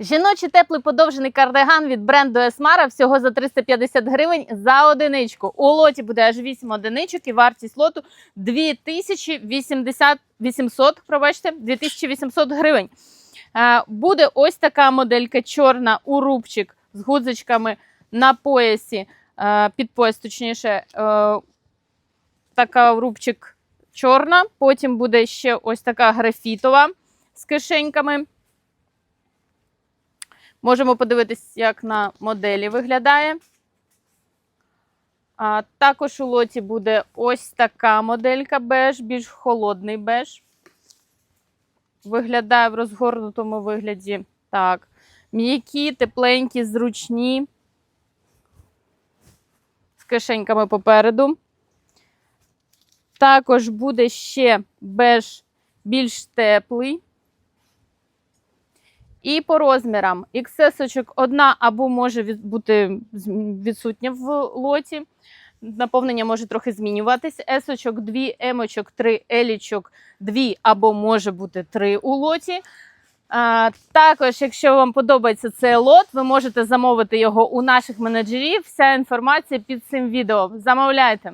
Жіночий теплий подовжений кардиган від бренду Esmara всього за 350 гривень за одиничку. У лоті буде аж 8 одиничок і вартість лоту 2080 800, пробачте, 2800 гривень. Е, Буде ось така моделька чорна у рубчик з гудзичками на поясі, е, під пояс, точніше, е, така рубчик чорна. Потім буде ще ось така графітова з кишеньками. Можемо подивитись, як на моделі виглядає. А, також у лоті буде ось така моделька беж, більш холодний беж. Виглядає в розгорнутому вигляді так. М'які, тепленькі, зручні. З кишеньками попереду. Також буде ще беж більш теплий. І по розмірам XS одна або може бути відсутня в лоті. Наповнення може трохи змінюватись. S-очок 2, M-очок 3, L-очок 2 або може бути 3 у лоті. А, також, якщо вам подобається цей лот, ви можете замовити його у наших менеджерів. Вся інформація під цим відео. Замовляйте.